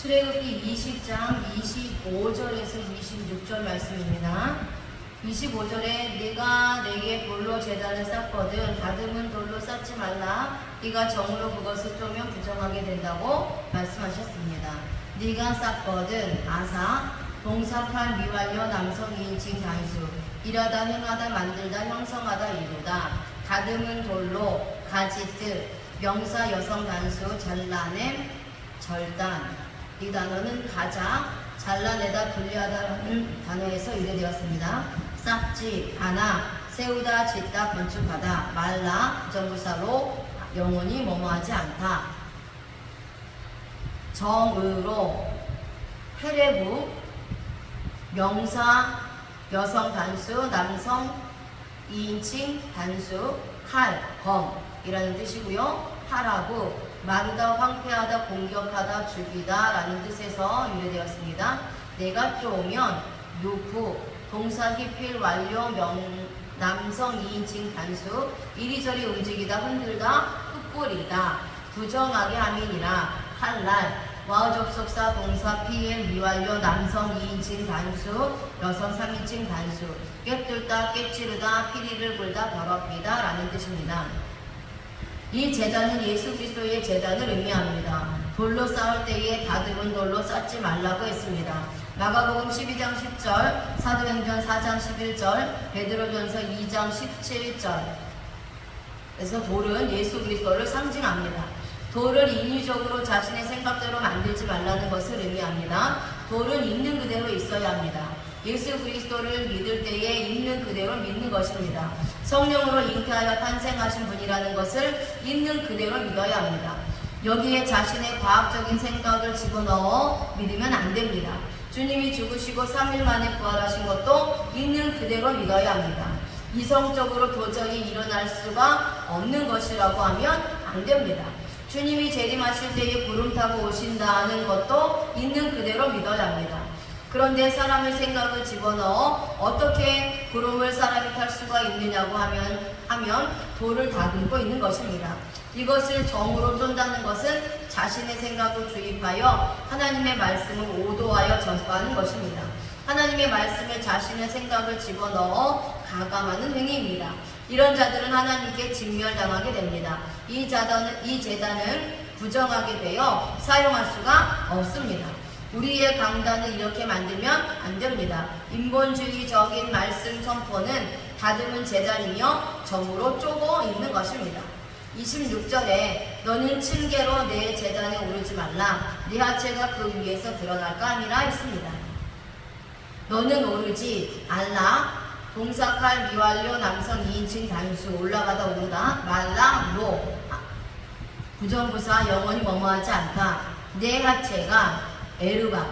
출애굽기 20장 25절에서 26절 말씀입니다. 25절에 네가 내게 돌로 제단을 쌓거든 다듬은 돌로 쌓지 말라 네가 정으로 그것을 쪼면 부정하게 된다고 말씀하셨습니다. 네가 쌓거든 아사 동사팔 미완료 남성 2인칭 단수 일하다 행하다 만들다 형성하다 이루다 다듬은 돌로 가지트 명사 여성 단수 잘라냄 절단 이 단어는 가자 잘라내다 분리하다라는 단어에서 유래되었습니다. 쌓지 하나 세우다 짓다 건축하다 말라 부정부사로 영원히 뭐뭐하지 않다 정의로 해례부 명사 여성 단수 남성 2인칭 단수 칼, 검이라는 뜻이고요. 하라고 마르다, 황폐하다, 공격하다, 죽이다 라는 뜻에서 유래되었습니다. 내가 쪼면 누구, 동사 기 필 완료 명, 남성 2인칭 단수 이리저리 움직이다, 흔들다, 흩뿌리다, 부정하게 함이니라 할랄 와우 접속사 동사 PL 미완료 남성 2인칭 단수 여성 3인칭 단수 깨뚫다 깨찌르다 피리를 불다 더럽히다 라는 뜻입니다. 이 재단은 예수 그리스도의 재단을 의미합니다. 돌로 쌓을 때에 다듬은 돌로 쌓지 말라고 했습니다. 마가복음 12장 10절, 사도행전 4장 11절, 베드로전서 2장 17절. 그래서 돌은 예수 그리스도를 상징합니다. 돌을 인위적으로 자신의 생각대로 만들지 말라는 것을 의미합니다. 돌은 있는 그대로 있어야 합니다. 예수 그리스도를 믿을 때에 있는 그대로 믿는 것입니다. 성령으로 잉태하여 탄생하신 분이라는 것을 있는 그대로 믿어야 합니다. 여기에 자신의 과학적인 생각을 집어넣어 믿으면 안 됩니다. 주님이 죽으시고 3일 만에 부활하신 것도 있는 그대로 믿어야 합니다. 이성적으로 도저히 일어날 수가 없는 것이라고 하면 안 됩니다. 주님이 재림하실 때에 구름 타고 오신다는 것도 있는 그대로 믿어야 합니다. 그런데 사람의 생각을 집어넣어 어떻게 구름을 사람이 탈 수가 있느냐고 하면 하면 돌을 다듬고 있는 것입니다. 이것을 정으로 쫀다는 것은 자신의 생각을 주입하여 하나님의 말씀을 오도하여 전파하는 것입니다. 하나님의 말씀에 자신의 생각을 집어넣어 가감하는 행위입니다. 이런 자들은 하나님께 진멸당하게 됩니다. 이 재단은, 이 재단을 부정하게 되어 사용할 수가 없습니다. 우리의 강단을 이렇게 만들면 안 됩니다. 인본주의적인 말씀 선포는 다듬은 재단이며 점으로 쪼고 있는 것입니다. 26절에 너는 층계로 내 재단에 오르지 말라 네 하체가 그 위에서 드러날까 함이라 했습니다. 너는 오르지 말라 동사칼 미완료 남성 2인칭 단수 올라가다 오르다 말라 로 부정부사 영원히 뭐뭐하지 않다 내 하체가 에르바.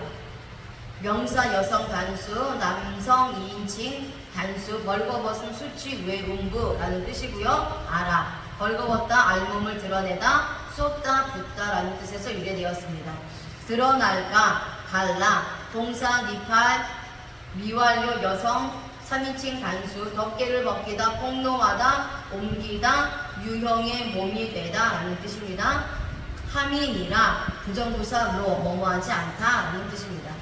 명사 여성 단수 남성 2인칭 단수 벌거벗은 수치 외음부라는 뜻이고요. 알아. 벌거벗다 알몸을 드러내다 쏟다 붓다라는 뜻에서 유래되었습니다. 드러날까 갈라 동사 니팔 미완료 여성 3인칭 단수 덮개를 벗기다 폭로하다 옮기다 유형의 몸이 되다 라는 뜻입니다. 함인이라 부정부사로 뭐뭐하지 않다 라는 뜻입니다.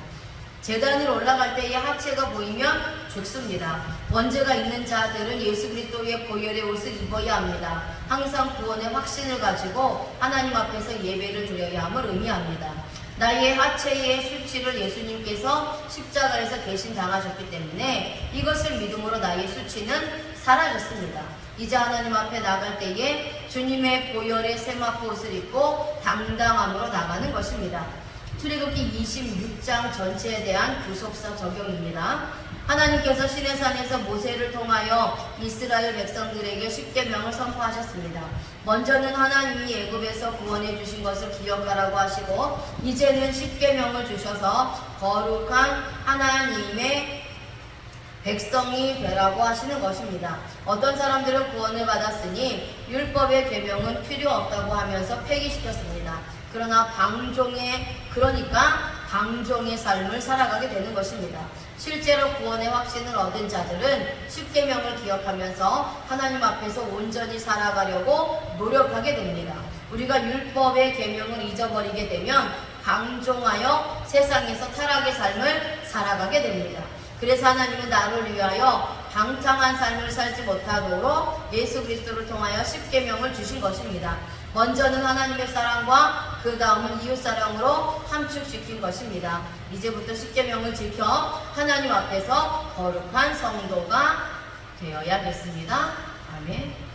재단을 올라갈 때에 하체가 보이면 죽습니다. 원죄가 있는 자들은 예수 그리스도의 보혈의 옷을 입어야 합니다. 항상 구원의 확신을 가지고 하나님 앞에서 예배를 드려야 함을 의미합니다. 나의 하체의 수치를 예수님께서 십자가에서 대신 당하셨기 때문에 이것을 믿음으로 나의 수치는 사라졌습니다. 이제 하나님 앞에 나갈 때에 주님의 보혈의 세마포 옷을 입고 당당함으로 나가는 것입니다. 출애굽기 26장 전체에 대한 구속사 적용입니다. 하나님께서 시내산에서 모세를 통하여 이스라엘 백성들에게 십계명을 선포하셨습니다. 먼저는 하나님이 애굽에서 구원해 주신 것을 기억하라고 하시고 이제는 십계명을 주셔서 거룩한 하나님의 백성이 되라고 하시는 것입니다. 어떤 사람들은 구원을 받았으니 율법의 계명은 필요 없다고 하면서 폐기시켰습니다. 그러나 방종의 그러니까 방종의 삶을 살아가게 되는 것입니다. 실제로 구원의 확신을 얻은 자들은 십계명을 기억하면서 하나님 앞에서 온전히 살아가려고 노력하게 됩니다. 우리가 율법의 계명을 잊어버리게 되면 방종하여 세상에서 타락의 삶을 살아가게 됩니다. 그래서 하나님은 나를 위하여 방탕한 삶을 살지 못하도록 예수 그리스도를 통하여 십계명을 주신 것입니다. 먼저는 하나님의 사랑과 그 다음은 이웃 사랑으로 함축시킨 것입니다. 이제부터 십계명을 지켜 하나님 앞에서 거룩한 성도가 되어야겠습니다. 아멘.